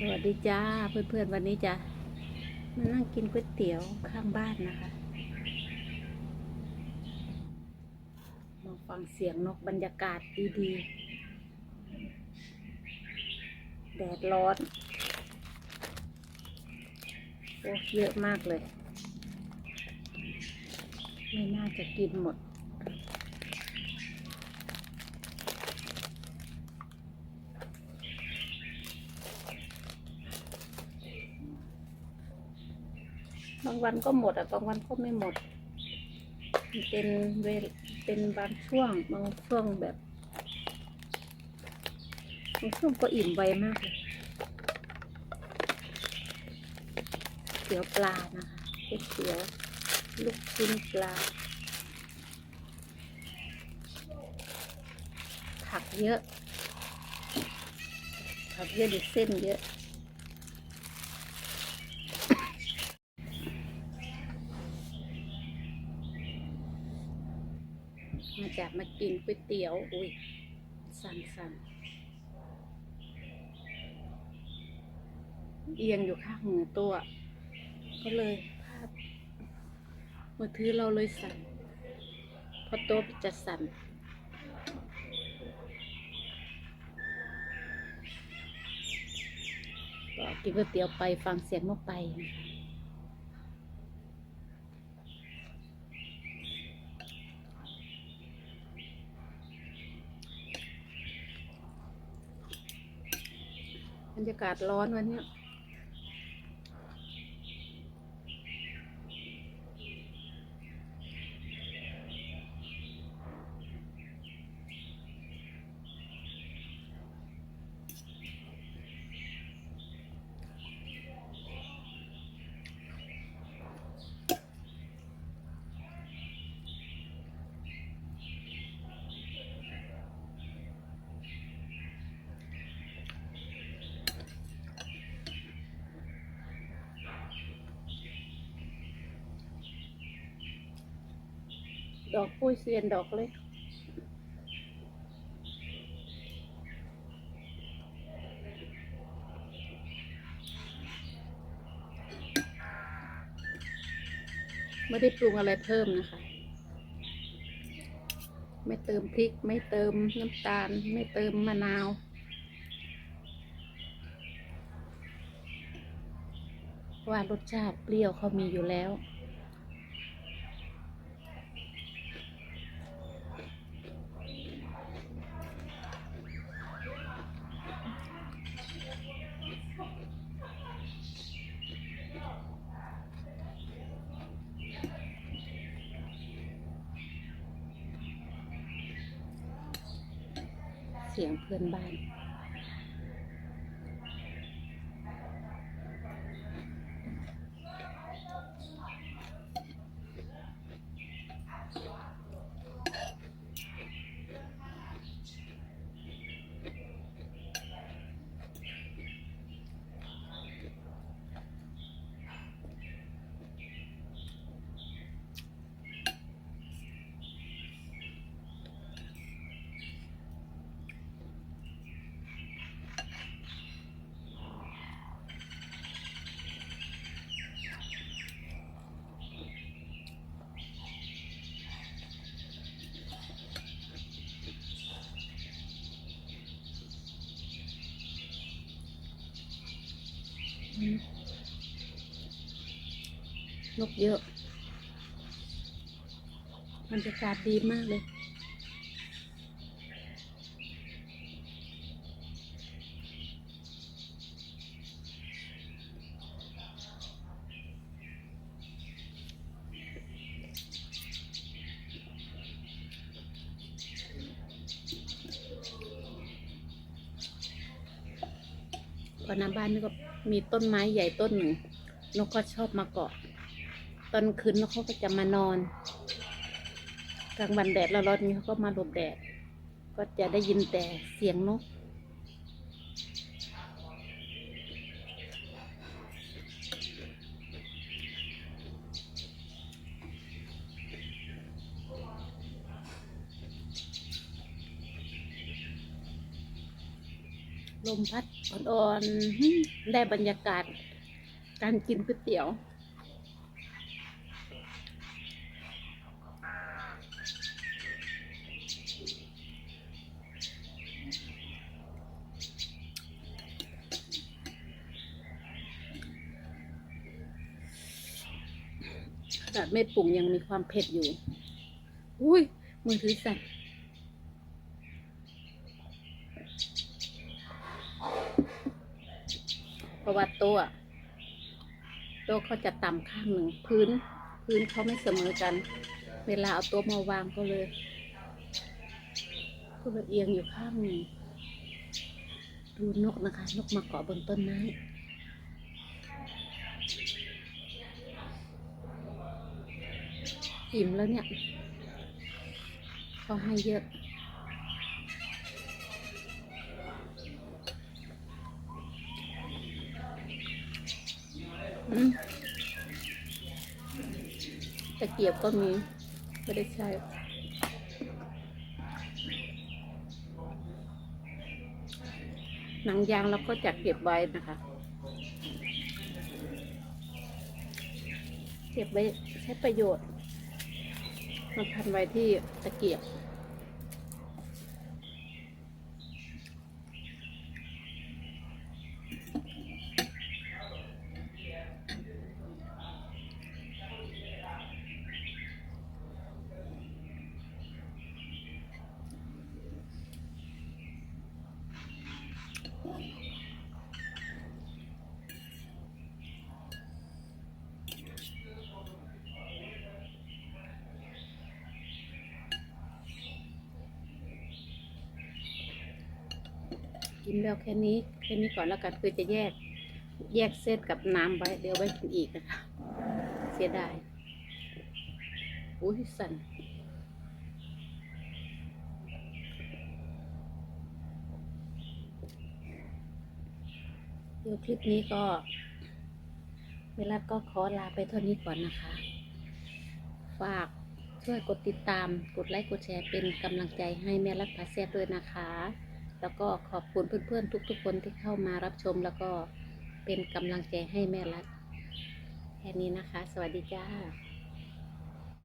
สวัสดีจ้าเพื่อนๆวันนี้จะมานั่งกินก๋วยเตี๋ยวข้างบ้านนะคะมาฟังเสียงนกบรรยากาศดีๆ แดดร้อนโอ้เยอะมากเลย ไม่น่าจะกินหมด บางวันก็หมดอะ บางวันก็ไม่หมด เป็นเวลเป็นบางช่วง บางช่วงแบบบางช่วงก็อิ่มไวมากเลยเตี๋ยวปลานะคะก๋วยเตี๋ยวลูกชิ้นปลา ผักเยอะผักเยอะดิเส้นเยอะ จากมากินก๋วยเตี๋ยว อุ้ย สั่นสั่นเอียงอยู่ข้างหนือตัว ก็เลยภาพมือถือเราเลยสั่นเพราะโต๊ะจะสั่นก็กินก๋วยเตี๋ยวไปฟังเสียงนกไปนะคะ รรยากาศร้อนวันเนี้ย ดอกปุ้ยเซียนดอกเล็กไม่ได้ปรุงอะไรเพิ่มนะคะ ไม่เติมพริก ไม่เติมน้ำตาล ไม่เติมมะนาวว่ารสชาติเปรี้ยวเขามีอยู่แล้ว เสียงเพื่อนบ้าน นกเยอะบรรยากาศดีมากเลย ก่อนหน้าบ้านนี่ก็มีต้นไม้ใหญ่ต้นหนึ่งนกก็ชอบมาเกาะ ตอนคืนนกเขาก็จะมานอน กลางวันแดดร้อนๆนี้เขาก็มาหลบแดด ก็จะได้ยินแต่เสียงนก ลมพัดอ่อนๆได้บรรยากาศ การกินก๋วยเตี๋ยว ขนาดไม่ปรุงยังมีความเผ็ดอยู่ อุ้ยมือถือสั่นเพ ราะว่าโต๊ะโต๊ะเขาจะต่ำข้างหนึ่งพื้น พื้นเขาไม่เสมอกัน เวลาเอาโต๊ะมาวางก็เลยก็เลยเอียงอยู่ข้างหนึ่งดูนกนะคะ นกมาเกาะบนต้นไม้อิ่มแล้วเนี่ยเขาให้เยอะ อืม ตะเกียบก็มีไม่ได้ใช้หนังยางเราก็จะเก็บไว้นะคะ เก็บไว้ใช้ประโยชน์มาพันไว้ที่ตะเกียบ กินแล้วแค่นี้แค่นี้ก่อนแล้วกันคือจะแยกแยกเส้นกับน้ำไว้เดี๋ยวไว้กินอีกนะคะเสียดายอุ้ยสั่นเดี๋ยวคลิปนี้ก็เวลาก็ขอลาไปเท่านี้ก่อนนะคะ ฝากช่วยกดติดตาม กดไลค์ กดแชร์เป็นกำลังใจให้แม่รักพาแซ่ด้วยนะคะ แล้วก็ขอบคุณเพื่อนๆ ทุก ๆ คนที่เข้ามารับชมแล้วก็เป็นกำลังใจให้แม่รัฐแค่นี้นะคะ สวัสดีจ้า